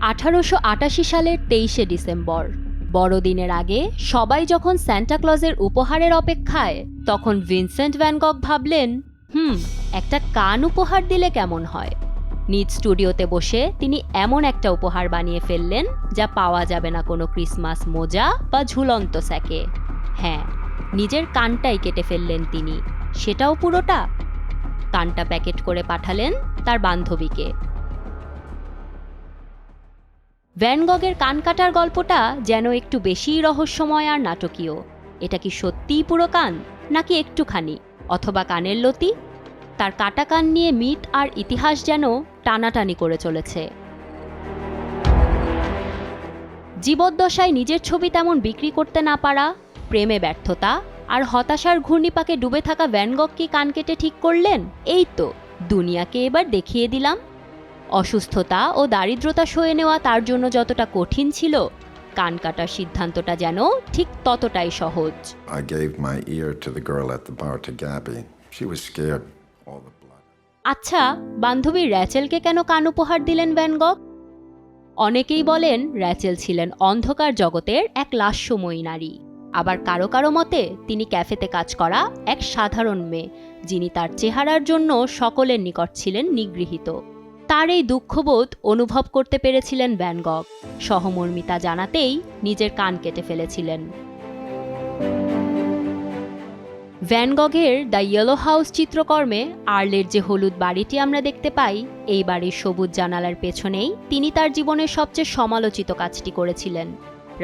আঠারোশো আটাশি সালের তেইশে ডিসেম্বর। বড়দিনের আগে সবাই যখন স্যান্টা ক্লজের উপহারের অপেক্ষায়, তখন ভিনসেন্ট ভ্যানগক ভাবলেন, হুম, একটা কান উপহার দিলে কেমন হয়? নিজ স্টুডিওতে বসে তিনি এমন একটা উপহার বানিয়ে ফেললেন, যা পাওয়া যাবে না কোনো ক্রিসমাস মোজা বা ঝুলন্ত স্যাকে। হ্যাঁ নিজের কানটাই কেটে ফেললেন তিনি। সেটাও পুরোটা। কানটা প্যাকেট করে পাঠালেন তার বান্ধবীকে। ভ্যানগগের কান কাটার গল্পটা যেন একটু বেশিই রহস্যময় আর নাটকীয়। এটা কি সত্যিই পুরো কান, নাকি একটুখানি? অথবা কানের লতি? তার কাটা কান নিয়ে মিথ আর ইতিহাস যেন টানাটানি করে চলেছে। জীবদ্দশায় নিজের ছবি তেমন বিক্রি করতে না পারা, প্রেমে ব্যর্থতা আর হতাশার ঘূর্ণিপাকে ডুবে থাকা ভ্যানগক কি কান কেটে ঠিক করলেন? এই তো, দুনিয়াকে এবার দেখিয়ে দিলাম। অসুস্থতা ও দারিদ্রতা সয়ে নেওয়া তার জন্য যতটা কঠিন ছিল কান কাটার সিদ্ধান্তটা যেন ঠিক ততটাই সহজ I gave my ear to the girl at the bar to Gabby. She was scared. All the blood. আচ্ছা বান্ধবী র্যাচেলকে কেন কান উপহার দিলেন ভ্যানগক অনেকেই বলেন র্যাচেল ছিলেন অন্ধকার জগতের এক লাস্যময়ী নারী আবার কারও কারও মতে তিনি ক্যাফেতে কাজ করা এক সাধারণ মেয়ে যিনি তার চেহারার জন্য সকলের নিকট ছিলেন নিগৃহীত তার এই দুঃখবোধ অনুভব করতে পেরেছিলেন ভ্যানগক সহমর্মিতা জানাতেই নিজের কান কেটে ফেলেছিলেন। ভ্যানগগের দ্য ইয়েলো হাউস চিত্রকর্মে আর্লের যে হলুদ বাড়িটি আমরা দেখতে পাই, এই বাড়ির সবুজ জানালার পেছনেই তিনি তার জীবনের সবচেয়ে সমালোচিত কাজটি করেছিলেন।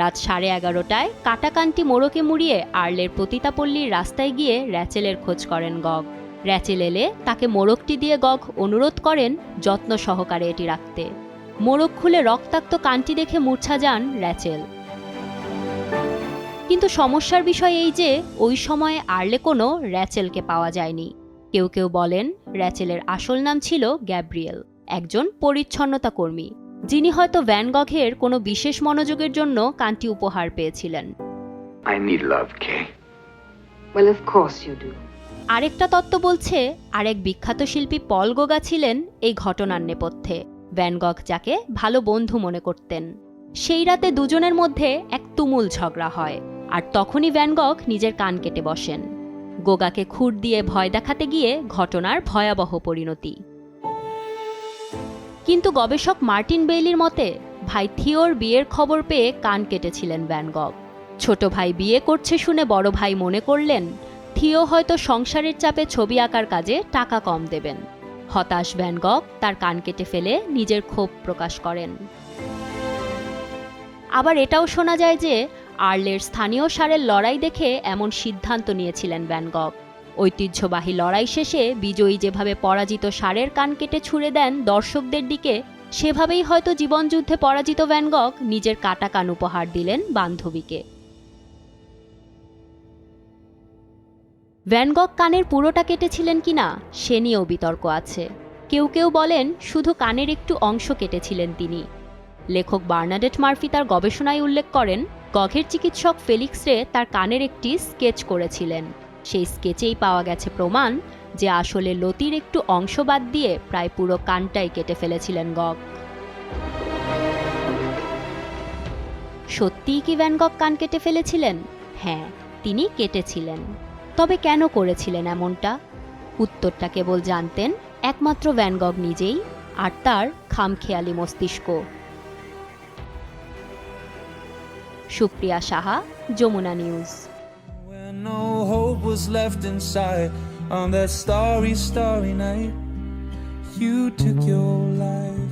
রাত সাড়ে এগারোটায় কাটাকানটি মোড়কে মুড়িয়ে আর্লের পতিতাপল্লীর রাস্তায় গিয়ে র্যাচেলের খোঁজ করেন গগ। র্যাচেল এলে তাকে মোড়কটি দিয়ে গগ অনুরোধ করেন যত্ন সহকারে এটি রাখতে মোড়ক খুলে রক্তাক্ত কানটি দেখে মূর্ছা যান র্যাচেল কিন্তু সমস্যার বিষয় এই যে ওই সময়ে আর্লে কোনো র্যাচেলকে পাওয়া যায়নি কেউ কেউ বলেন র্যাচেলের আসল নাম ছিল গ্যাব্রিয়েল একজন পরিচ্ছন্নতা কর্মী যিনি হয়তো ভ্যানগঘের কোনো বিশেষ মনোযোগের জন্য কানটি উপহার পেয়েছিলেন I need love, Kay. Well, of course you do. আরেকটা তত্ত্ব বলছে, আরেক বিখ্যাত শিল্পী পল গোগা ছিলেন এই ঘটনার নেপথ্যে। ভ্যানগগ যাকে ভালো বন্ধু মনে করতেন। সেই রাতে দুজনের মধ্যে এক তুমুল ঝগড়া হয়, আর তখনই ভ্যানগগ নিজের কান কেটে বসেন। গোগাকে খুর দিয়ে ভয় দেখাতে গিয়ে ঘটনার ভয়াবহ পরিণতি। কিন্তু গবেষক মার্টিন বেইলির মতে, ভাই থিওর বিয়ের খবর পেয়ে কান কেটেছিলেন ভ্যানগগ ছোট ভাই বিয়ে করছে শুনে বড় ভাই মনে করলেন থিও হয়তো সংসারের চাপে ছবি আঁকার কাজে টাকা কম দেবেন। হতাশ ভ্যানগক তার কান কেটে ফেলে নিজের ক্ষোভ প্রকাশ করেন। আবার এটাও শোনা যায় যে, আর্লের স্থানীয় সারের লড়াই দেখে এমন সিদ্ধান্ত নিয়েছিলেন ভ্যানগক ঐতিহ্যবাহী লড়াই শেষে বিজয়ী যেভাবে পরাজিত সারের কান কেটে ছুড়ে দেন দর্শকদের দিকে, সেভাবেই হয়তো জীবনযুদ্ধে পরাজিত ভ্যানগক নিজের কাটা কান উপহার দিলেন বান্ধবীকে। ভ্যানগক কানের পুরোটা কেটেছিলেন কিনা সে নিয়েও বিতর্ক আছে। কেউ কেউ বলেন শুধু কানের একটু অংশ কেটেছিলেন তিনি। লেখক বার্নাডেট মার্ফি তার গবেষণায় উল্লেখ করেন, গঘের চিকিৎসক ফেলিক্স রে তার কানের একটি স্কেচ করেছিলেন। সেই স্কেচেই পাওয়া গেছে প্রমাণ যে আসলে লতির একটু অংশ বাদ দিয়ে প্রায় পুরো কানটাই কেটে ফেলেছিলেন গগ সত্যিই কি ভ্যানগক কান কেটে ফেলেছিলেন? হ্যাঁ তিনি কেটেছিলেন। তবে কেন করেছিলেন এমনটা? উত্তরটা কেবল জানতেন একমাত্র ভ্যানগগ নিজেই আর তার খামখেয়ালি মস্তিষ্ক। Supriya Saha Jamuna News. No hope was left inside on that starry, starry night, you took your life.